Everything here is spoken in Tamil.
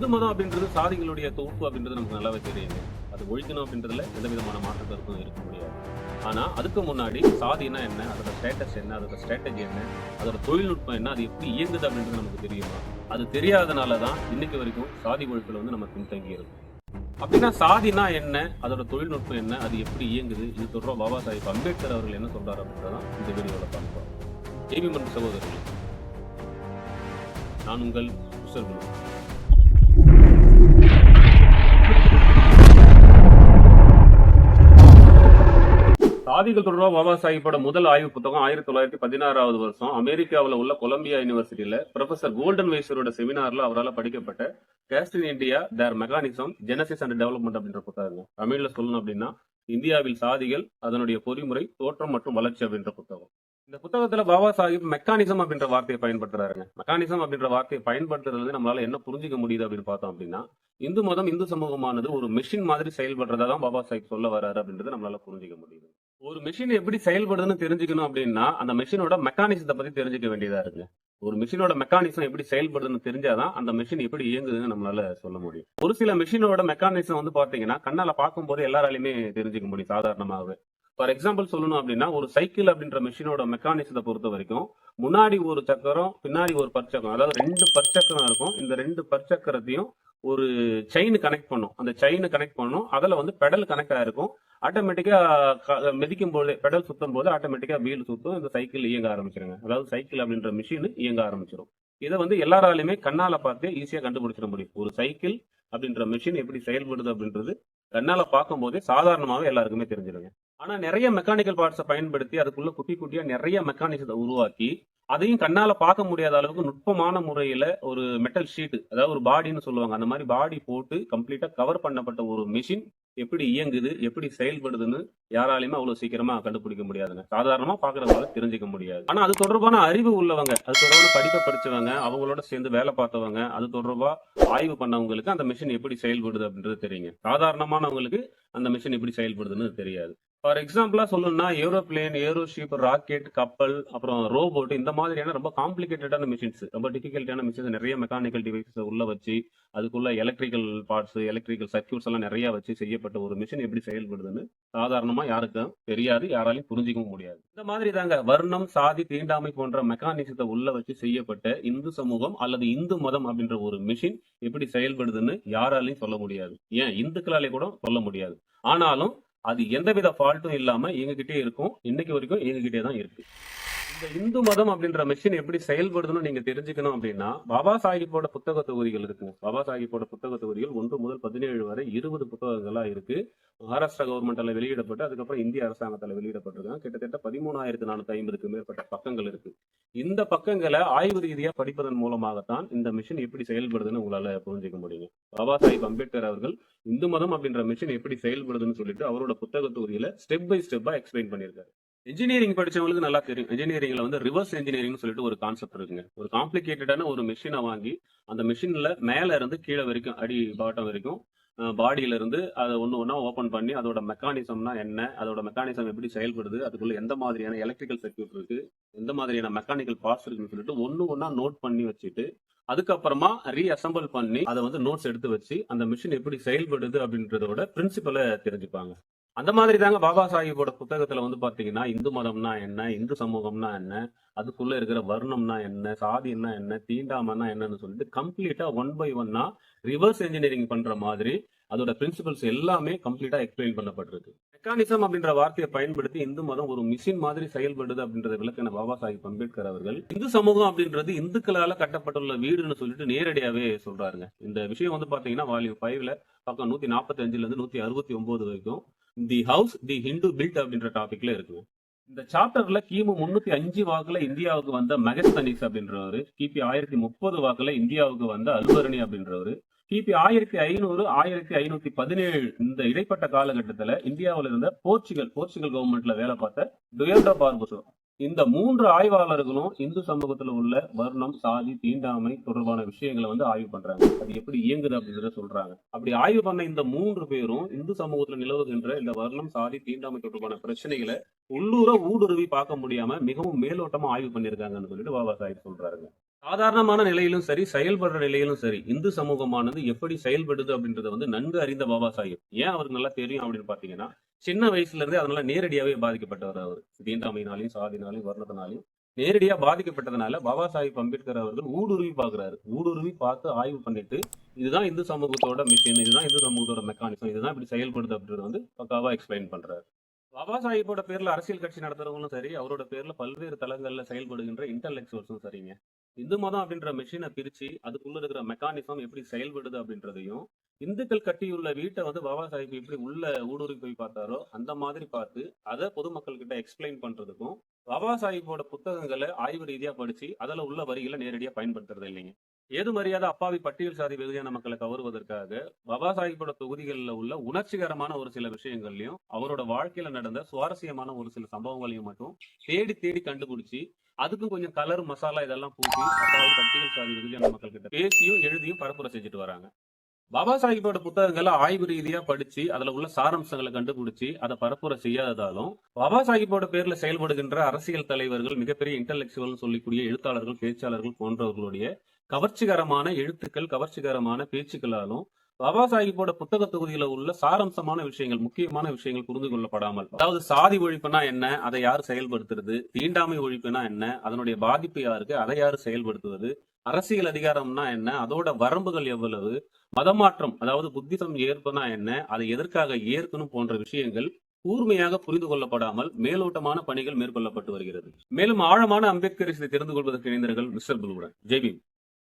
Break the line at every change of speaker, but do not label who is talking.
இந்து மதம் அப்படின்றது சாதிகளுடைய தொகுப்பு அப்படின்றது நமக்கு நல்லாவே தெரியுது. அது ஒழிக்கணும் அப்படின்றதுல எந்த விதமான மாற்று கருத்தும் இருக்க முடியாது. ஆனா அதுக்கு முன்னாடி சாதினா என்ன அதோட ஸ்டேட்டஸ் என்ன அதோட ஸ்ட்ராட்டஜி என்ன அதோட தொழில்நுட்பம் என்ன அது எப்படி இயங்குது அப்படின்றது நமக்கு தெரியுமா? அது தெரியாதனால தான் இன்னைக்கு வரைக்கும் சாதி ஒழிப்புல வந்து நம்ம பின்தங்கி இருக்கும் அப்படின்னா சாதினா என்ன அதோட தொழில்நுட்பம் என்ன அது எப்படி இயங்குது? இது தொடர்பாக பாபா சாஹிப் அம்பேத்கர் அவர்கள் என்ன சொல்றாரு அப்படின்றதான் இந்த வீடியோவில் பார்ப்போம் ஏபி மன்ற சகோதரர்கள் நான் உங்கள் மிஸ்டர் சாதிகள் தொடர்பாக பாபா சாஹிப்போட முதல் ஆய்வு புத்தகம் ஆயிரத்தி தொள்ளாயிரத்தி பதினாறாவது வருஷம். அமெரிக்காவில் உள்ள கொலம்பியா யூனிவர்சிட்டியில ப்ரொஃபசர் கோல்டன் வைசரோட செமினார்ல அவரால் படிக்கப்பட்ட castes in India their mechanism genesis and development அப்படின்ற புத்தகம் தமிழ்ல சொல்லணும் அப்படின்னா இந்தியாவில் சாதிகள் அதனுடைய பொறிமுறை தோற்றம் மற்றும் வளர்ச்சி அப்படின்ற புத்தகம். இந்த புத்தகத்துல பாபா சாஹிப் மெக்கானிசம் அப்படின்ற வார்த்தையை பயன்படுத்துறாருங்க. மெக்கானிசம் அப்படின்ற வார்த்தையை பயன்படுத்துறது நம்மளால என்ன புரிஞ்சுக்க முடியுது அப்படின்னு பார்த்தோம் அப்படின்னா இந்து மதம் இந்து சமூகமானது ஒரு மெஷின் மாதிரி செயல்படுறதா தான் பாபா சாஹிப் சொல்ல வர்றாரு அப்படின்றது நம்மளால புரிஞ்சுக்க முடியுது. ஒரு மிஷின் எப்படி செயல்படுதுன்னு தெரிஞ்சுக்கணும் அப்படின்னா அந்த மிஷினோட மெக்கானிசத்தை பத்தி தெரிஞ்சுக்க வேண்டியதா இருக்கு. ஒரு மிஷினோட மெக்கானிசம் எப்படி செயல்படுதுன்னு தெரிஞ்சாதான் அந்த மிஷின் எப்படி இயங்குதுன்னு நம்மளால சொல்ல முடியும். ஒரு சில மிஷினோட மெக்கானிசம் வந்து பாத்தீங்கன்னா கண்ணால பார்க்கும்போது எல்லாராலையுமே தெரிஞ்சுக்க முடியும் சாதாரணமாகவே ஃபார் எக்ஸாம்பிள் சொல்லணும் அப்படின்னா ஒரு சைக்கிள் அப்படின்ற மிஷினோட மெக்கானிசத்தை பொறுத்த வரைக்கும் முன்னாடி ஒரு சக்கரம் பின்னாடி ஒரு பற்சக்கரம் அதாவது ரெண்டு பற்சக்கரம் இருக்கும். இந்த ரெண்டு பற்சக்கரத்தையும் ஒரு செயின் கனெக்ட் பண்ணும். அந்த செயின் கனெக்ட் பண்ணும். அதில் வந்து பெடல் கனெக்ட் ஆயிருக்கும். ஆட்டோமேட்டிக்காக மிதிக்கும் போது பெடல் சுத்தும் போது ஆட்டோமேட்டிக்காக வீல் சுத்தும். இந்த சைக்கிள் இயங்க ஆரம்பிச்சிருங்க. அதாவது சைக்கிள் அப்படின்ற மிஷின் இயங்க ஆரம்பிச்சிடும் இதை வந்து எல்லாராலையுமே கண்ணால் பார்த்து ஈஸியாக கண்டுபிடிச்சிட முடியும். ஒரு சைக்கிள் அப்படின்ற மிஷின் எப்படி செயல்படுது அப்படின்றது கண்ணால் பார்க்கும் போதே சாதாரணமாவே எல்லாருக்குமே தெரிஞ்சிருங்க. ஆனால் நிறைய மெக்கானிக்கல் பார்ட்ஸை பயன்படுத்தி அதுக்குள்ள குட்டி குட்டியாக நிறைய மெக்கானிக்ஸை உருவாக்கி அதையும் கண்ணால பார்க்க முடியாத அளவுக்கு நுட்பமான முறையில ஒரு மெட்டல் ஷீட் அதாவது ஒரு பாடின்னு சொல்லுவாங்க. அந்த மாதிரி பாடி போட்டு கம்ப்ளீட்டா கவர் பண்ணப்பட்ட ஒரு மிஷின் எப்படி இயங்குது எப்படி செயல்படுதுன்னு யாராலையுமே அவ்வளவு சீக்கிரமா கண்டுபிடிக்க முடியாதுங்க. சாதாரணமா பாக்குறவங்களால தெரிஞ்சுக்க முடியாது. ஆனா அது தொடர்பான அறிவு உள்ளவங்க அது தொடர்பான படிப்பை படிச்சவங்க அவங்களோட சேர்ந்து வேலை பார்த்தவங்க அது தொடர்பா ஆய்வு பண்ணவங்களுக்கு அந்த மிஷின் எப்படி செயல்படுது அப்படின்றது தெரியுங்க. சாதாரணமானவங்களுக்கு அந்த மிஷின் எப்படி செயல்படுதுன்னு தெரியாது. ஃபார் எக்ஸாம்பிளா சொல்லணும்னா ஏரோப்ளேன் ஏரோஷிப் ராக்கெட் கப்பல் அப்புறம் ரோபோட் இந்த மாதிரியான ரொம்ப காம்ப்ளிகேட்டடான மிஷின்ஸ் ரொம்ப டிஃபிகல்ட்டான மிஷின்ஸ் நிறைய மெக்கானிக்கல் டிவைசஸ் உள்ள வச்சு அதுக்குள்ள எலக்ட்ரிக்கல் பார்ட்ஸ் எலக்ட்ரிக்கல் சர்க்கியூட்ஸ் எல்லாம் நிறைய வச்சு செய்யப்பட்ட ஒரு மிஷின் எப்படி செயல்படுதுன்னு சாதாரணமா யாருக்கும் தெரியாது யாராலையும் புரிஞ்சிக்கவும் முடியாது. இந்த மாதிரி தாங்க வர்ணம் சாதி தீண்டாமை போன்ற மெக்கானிசத்தை உள்ள வச்சு செய்யப்பட்ட இந்து சமூகம் அல்லது இந்து மதம் அப்படின்ற ஒரு மிஷின் எப்படி செயல்படுதுன்னு யாராலையும் சொல்ல முடியாது. ஏன்? இந்துக்களாலே கூட சொல்ல முடியாது. ஆனாலும் அது எந்தவித ஃபால்ட்டும் இல்லாம எங்ககிட்டே இருக்கும். இன்னைக்கு வரைக்கும் எங்ககிட்டே தான் இருக்கு. இந்த இந்து மதம் அப்படின்ற மிஷின் எப்படி செயல்படுதுன்னு நீங்க தெரிஞ்சுக்கணும் அப்படின்னா பாபா சாஹிப்போட புத்தக தொகுதிகள் இருக்குங்க. பாபா சாஹிப்போட புத்தக தொகுதிகள் ஒன்று முதல் பதினேழு வரை இருபது புத்தகங்களா இருக்கு. மகாராஷ்டிரா கவர்மெண்ட்ல வெளியிடப்பட்டு அதுக்கப்புறம் இந்திய அரசாங்கத்தில் வெளியிடப்பட்டிருக்காங்க. கிட்டத்தட்ட பதிமூணாயிரத்தி நானூத்தி ஐம்பதுக்கு மேற்பட்ட பக்கங்கள் இருக்கு. இந்த பக்கங்களை ஆய்வு ரீதியா படிப்பதன் மூலமாகத்தான் இந்த மிஷின் எப்படி செயல்படுதுன்னு உங்களால புரிஞ்சுக்க முடியும் பாபா சாஹிப் அம்பேத்கர் அவர்கள் இந்து மதம் அப்படின்ற மிஷின் எப்படி செயல்படுதுன்னு சொல்லிட்டு அவரோட புத்தக தொகுதியில ஸ்டெப் பை ஸ்டெப்பா எக்ஸ்பிளைன் பண்ணியிருக்காரு. இன்ஜினியரிங் படிச்சவங்களுக்கு நல்லா தெரியும். இன்ஜினியரிங்ல வந்து ரிவர்ஸ் இன்ஜினியரிங் சொல்லிட்டு ஒரு கான்செப்ட் இருக்குங்க. ஒரு காம்ப்ளிகேட்டடான ஒரு மிஷினை வாங்கி அந்த மிஷின்ல மேல இருந்து கீழே வரைக்கும் அடி பாட்டம் வரைக்கும் பாடியில இருந்து அதை ஒன்று ஒன்றா ஓப்பன் பண்ணி அதோட மெக்கானிசம்னா என்ன அதோட மெக்கானிசம் எப்படி செயல்படுது அதுக்குள்ள எந்த மாதிரியான எலக்ட்ரிக்கல் சர்க்கியூட் இருக்கு எந்த மாதிரியான மெக்கானிக்கல் பார்ட்ஸ் இருக்குன்னு சொல்லிட்டு ஒன்று ஒன்றா நோட் பண்ணி வச்சுட்டு அதுக்கப்புறமா ரீஅசம்பிள் பண்ணி அதை வந்து நோட்ஸ் எடுத்து வச்சு அந்த மிஷின் எப்படி செயல்படுது அப்படின்றதோட பிரின்சிபலை தெரிஞ்சுப்பாங்க. அந்த மாதிரி தாங்க பாபா சாஹிப்போட புத்தகத்துல வந்து பாத்தீங்கன்னா இந்து மதம்னா என்ன இந்து சமூகம்னா என்ன அதுக்குள்ள இருக்கிற வர்ணம்னா என்ன சாதின்னா என்ன தீண்டாமன்னா என்னன்னு சொல்லிட்டு கம்ப்ளீட்டா ஒன் பை ஒன்னா ரிவர்ஸ் இன்ஜினியரிங் பண்ற மாதிரி அதோட பிரின்சிபல்ஸ் எல்லாமே கம்ப்ளீட்டா எக்ஸ்பிளைன் பண்ணப்பட்டிருக்கு. மெக்கானிசம் அப்படின்ற வார்த்தையை பயன்படுத்தி இந்து மதம் ஒரு மிஷின் மாதிரி செயல்படுது அப்படின்றத விளக்கின பாபா சாஹிப் அம்பேத்கர் அவர்கள் இந்து சமூகம் அப்படின்றது இந்துக்களால கட்டப்பட்டுள்ள வீடுன்னு சொல்லிட்டு நேரடியாவே சொல்றாருங்க. இந்த விஷயம் வந்து பாத்தீங்கன்னா வால்யூ ஃபைவ்ல பக்கம் நூத்தி நாற்பத்தி அஞ்சுல இருந்து நூத்தி அறுபத்தி ஒன்பது வரைக்கும் the house the Hindu built அப்படின்ற டாபிக்ல இருக்குது. இந்த சாப்டர்ல கிமு முன்னூத்தி அஞ்சு வாக்குல இந்தியாவுக்கு வந்த மெகஸ்தனிஸ் அப்படின்றவரு கிபி ஆயிரத்தி முப்பது வாக்குல இந்தியாவுக்கு வந்த அல்வரணி அப்படின்றவரு கிபி ஆயிரத்தி ஐநூறு ஆயிரத்தி ஐநூத்தி பதினேழு இந்த இடைப்பட்ட காலகட்டத்துல இந்தியாவில இருந்த போர்ச்சுகல் போர்ச்சுகல் கவர்மெண்ட்ல வேலை பார்த்த டுயர்டோ பார்புசோ இந்த மூன்று ஆய்வாளர்களும் இந்து சமூகத்துல உள்ள வர்ணம் சாதி தீண்டாமை தொடர்பான விஷயங்களை வந்து ஆய்வு பண்றாங்க. அது எப்படி இயங்குது அப்படின்றத சொல்றாங்க. அப்படி ஆய்வு பண்ண இந்த மூன்று பேரும் இந்து சமூகத்துல நிலவுகின்ற இந்த வர்ணம் சாதி தீண்டாமை தொடர்பான பிரச்சனைகளை உள்ளூர ஊடுருவி பார்க்க முடியாம மிகவும் மேலோட்டமா ஆய்வு பண்ணியிருக்காங்கன்னு சொல்லிட்டு பாபா சாஹிப் சொல்றாருங்க. சாதாரணமான நிலையிலும் சரி செயல்படுற நிலையிலும் சரி இந்து சமூகமானது எப்படி செயல்படுது அப்படின்றத வந்து நன்கு அறிந்த பாபா சாஹிப். ஏன் அவருக்கு நல்லா தெரியும் அப்படின்னு பாத்தீங்கன்னா சின்ன வயசுல இருந்தே அதனால நேரடியாவே பாதிக்கப்பட்டவர் அவர். தீண்டாமையினாலையும் சாதினாலையும் வர்ணத்தினாலையும். நேரடியா பாதிக்கப்பட்டதுனால பாபா சாஹிப் அம்பேத்கர் அவர்கள் ஊடுருவி பாக்குறாரு ஊடுருவி பார்த்து ஆய்வு பண்ணிட்டு இதுதான் இந்து சமூகத்தோட மிஷின் இதுதான் இந்து சமூகத்தோட மெக்கானிசம் இதுதான் இப்படி செயல்படுது அப்படின்றது வந்து பக்காவா எக்ஸ்பிளைன் பண்றாரு. பாபா சாஹிப்போட பேர்ல அரசியல் கட்சி நடத்துறவங்களும் சரி அவரோட பேர்ல பல்வேறு தளங்கள்ல செயல்படுகின்ற இன்டலெக்சுவல்ஸும் சரிங்க. இந்து மதம் அப்படின்ற மிஷினை பிரிச்சு அதுக்குள்ள இருக்கிற மெக்கானிசம் எப்படி செயல்படுது அப்படின்றதையும் இந்துக்கள் கட்டியுள்ள வீட்டை வந்து பாபா சாஹிப் எப்படி உள்ள ஊடுருவி போய் பார்த்தாரோ அந்த மாதிரி பார்த்து அதை பொதுமக்கள் கிட்ட எக்ஸ்பிளைன் பண்றதுக்கும் பாபா சாஹிப்போட புத்தகங்களை ஆய்வு ரீதியா படிச்சு அதுல உள்ள வரிகளை நேரடியா பயன்படுத்துறது இல்லைங்க. ஏது மரியாதை அப்பாவி பட்டியல் சாதி வெகுஜன மக்களை கவருவதற்காக பாபா சாஹிப்போட தொகுதிகளில் உள்ள உணர்ச்சிகரமான ஒரு சில விஷயங்கள்லையும் அவரோட வாழ்க்கையில நடந்த சுவாரஸ்யமான ஒரு சில சம்பவங்களையும் மட்டும் தேடி தேடி கண்டுபிடிச்சி அதுக்கும் கொஞ்சம் கலர் மசாலா இதெல்லாம் பூட்டி அப்பாவி பட்டியல் சாதி வெகுதியான மக்கள் கிட்ட பேசியும் எழுதியும் பரப்புரை செஞ்சுட்டு வராங்க. பாபா சாஹிப்போட புத்தகங்களை ஆய்வு ரீதியா படிச்சு அதுல உள்ள சாரம்சங்களை கண்டுபிடிச்சு அதை பரப்புரை செய்யாததாலும் பாபா சாஹிப்போட பேர்ல செயல்படுகின்ற அரசியல் தலைவர்கள் மிகப்பெரிய இன்டலெக்சுவல் சொல்லக்கூடிய எழுத்தாளர்கள் பேச்சாளர்கள் போன்றவர்களுடைய கவர்ச்சிகரமான எழுத்துக்கள் கவர்ச்சிகரமான பேச்சுக்களாலும் பாபா சாஹிப்போட புத்தக தொகுதியில உள்ள சாரம்சமான விஷயங்கள் முக்கியமான விஷயங்கள் புரிந்து கொள்ளப்படாமல் அதாவது சாதி ஒழிப்புனா என்ன அதை யார் செயல்படுத்துறது தீண்டாமை ஒழிப்புனா என்ன அதனுடைய பாதிப்பு யாருக்கு அதை யார் செயல்படுத்துவது அரசியல் அதிகாரம்னா என்ன? அதோட வரம்புகள் எவ்வளவு? மதமாற்றம் அதாவது புத்திசம் ஏற்பனா என்ன? அதை எதற்காக ஏற்கணும் போன்ற விஷயங்கள் கூர்மையாக புரிந்து கொள்ளப்படாமல் மேலோட்டமான பணிகள் மேற்கொள்ளப்பட்டு வருகிறது. மேலும் ஆழமான அம்பேத்கர் தெரிந்து கொள்வதற்கு இணைந்தர்கள் மிஸ்டர் புல்வுடன். ஜெய்பீம்.